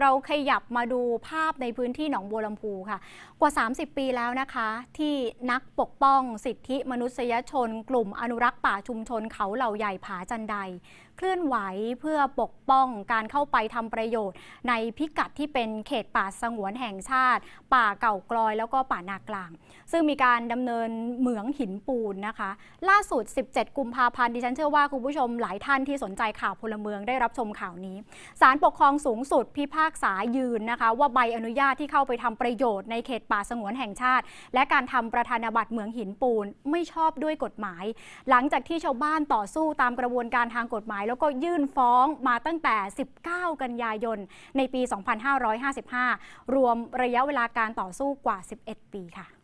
เราขยับมาดูภาพในพื้นที่หนองบัวลำพูค่ะ กว่า 30 ปีแล้วนะคะ ที่นักปกป้องสิทธิมนุษยชน กลุ่มอนุรักษ์ป่าชุมชนเขาเหล่าใหญ่ผาจันได เคลื่อนไหวเพื่อปกป้องการเข้าไปทำประโยชน์ ในพิกัดที่เป็นเขตป่าสงวนแห่งชาติ ป่าเก่ากลอยแล้วก็ป่านากลาง ซึ่งมีการดำเนินเหมืองหินปูนนะคะ ล่าสุด 17 กุมภาพันธ์ดิฉันเชื่อว่าคุณผู้ชมหลายท่านที่สนใจข่าวพลเมืองได้รับชมข่าวนี้ศาลปกครองสูงสุดพิพากษายืนนะคะ ว่าใบอนุญาตที่เข้าไปทำประโยชน์ในเขตป่าสงวนแห่งชาติ และการทำประธานาบัตรเหมืองหินปูนไม่ชอบด้วยกฎหมาย หลังจากที่ชาวบ้านต่อสู้ตามกระบวนการทางกฎหมาย แล้วก็ยื่นฟ้องมาตั้งแต่ 19 กันยายน ในปี 2555 รวมระยะเวลาการต่อสู้กว่า 11 ปีค่ะ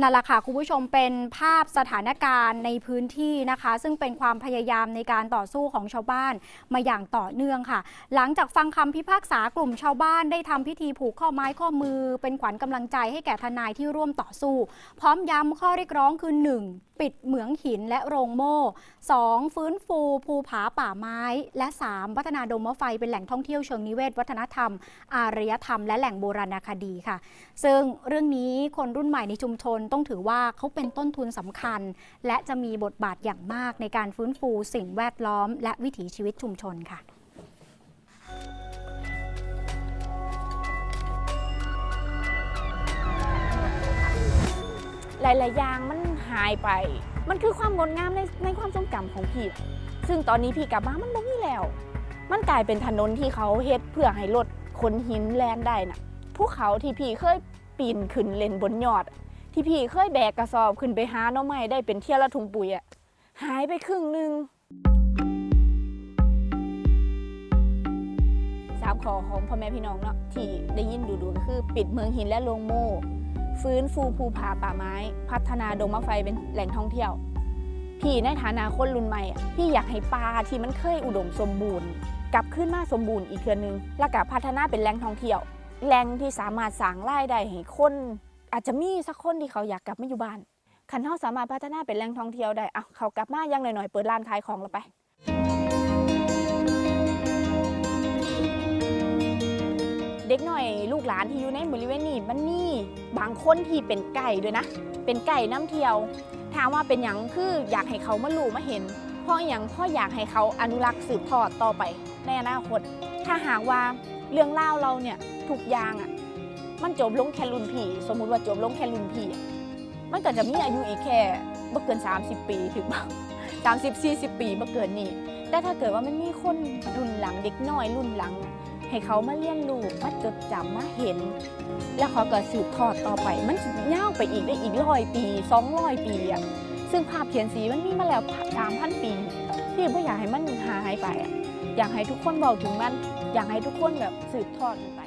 นั่นแหละค่ะคุณผู้ชมเป็นภาพสถานการณ์ในพื้นที่นะคะ ซึ่งเป็นความพยายามในการต่อสู้ของชาวบ้านมาอย่างต่อเนื่องค่ะ หลังจากฟังคำพิพากษากลุ่มชาวบ้านได้ทำพิธีผูกข้อไม้ข้อมือ เป็นขวัญกำลังใจให้แก่ทนายที่ร่วมต่อสู้ พร้อมย้ำข้อเรียกร้องคือ 1. ปิดเหมืองหินและโรงโม่ 2. ฟื้นฟูภูผาป่าไม้ และ 3. พัฒนาดงมะไฟเป็นแหล่งท่องเที่ยวเชิงนิเวศ วัฒนธรรม อารยธรรม และแหล่งโบราณคดีค่ะ ซึ่งเรื่องนี้คนรุ่นใหม่ในชุมชนต้องถือว่าเขาเป็นต้นทุนสำคัญ และจะมีบทบาทอย่างมากในการฟื้นฟูสิ่งแวดล้อม และวิถีชีวิตชุมชนค่ะหลาย ๆ อย่างมันหายไป มันคือความงดงามในในความทรงจำของพี่ ซึ่งตอนนี้พี่กลับมามันบ่มีแล้ว มันกลายเป็นถนนที่เขาเฮ็ดเพื่อให้รถขนหินแล่นได้น่ะ ภูเขาที่พี่เคยปีนขึ้นเล่นบนยอด ที่พี่เคยแบกกระสอบขึ้นไปหาน่อไม้ได้เป็นเที่ยวละถุงปุ๋ยอะหายไปครึ่งหนึ่งสามขอของพ่อแม่พี่น้องเนาะที่ได้ยินดูๆก็คือ ปิดเมืองหินและโรงโม่ฟื้นฟูภูผาป่าไม้ พัฒนาดงมะไฟเป็นแหล่งท่องเที่ยว พี่ในฐานะคนรุ่นใหม่พี่อยากให้ป่าที่มันเคยอุดมสมบูรณ์ กลับขึ้นมาสมบูรณ์อีกเทือนึง แล้วก็พัฒนาเป็นแหล่งท่องเที่ยวแหล่งที่สามารถสร้างรายได้ให้คน อาจจะมีสักคนที่เขาอยากกลับมาอยู่บ้านคันเฮาสามารถพัฒนาเป็นแหล่งท่องเที่ยวได้อะเขากลับมาอยังหน่อยๆเปิดร้านขายของแล้วไปเด็กหน่อยลูกหลานที่อยู่ในบริเวณนี้มันมีบางคนที่เป็นไก่ด้วยนะ เป็นไก่น้ำเที่ยว ถามว่าเป็นหยังคืออยากให้เขามารู้มาเห็นเพราะอย่างพ่ออยากให้เขาอนุรักษ์สืบทอดต่อไปในอนาคต ถ้าหากว่าเรื่องเล่าเราเนี่ยทุกอย่างอะ มันจบลงแค่รุ่นพี่ สมมุติว่าจบลงแค่รุ่นพี่ มันก็จะมีอายุอีกแค่บ่เกิน 30 ปีถึงบ่30 40ปีบ่เกินนี้แต่ถ้าเกิดว่ามันมีคนรุ่นหลังเด็กน้อยรุ่นหลัง ให้เขามาเรียนรู้มาจดจำมาเห็น แล้วเขาก็สืบทอดต่อไป มันจะยาวไปอีกได้อีกร้อยปีสองร้อยปีอะซึ่งภาพเขียนสีมันมีมาแล้วสามพันปีพี่ไม่อยากให้มันหายไปอะอยากให้ทุกคนเบาถึงมัน อยากให้ทุกคนแบบสืบทอดมันไป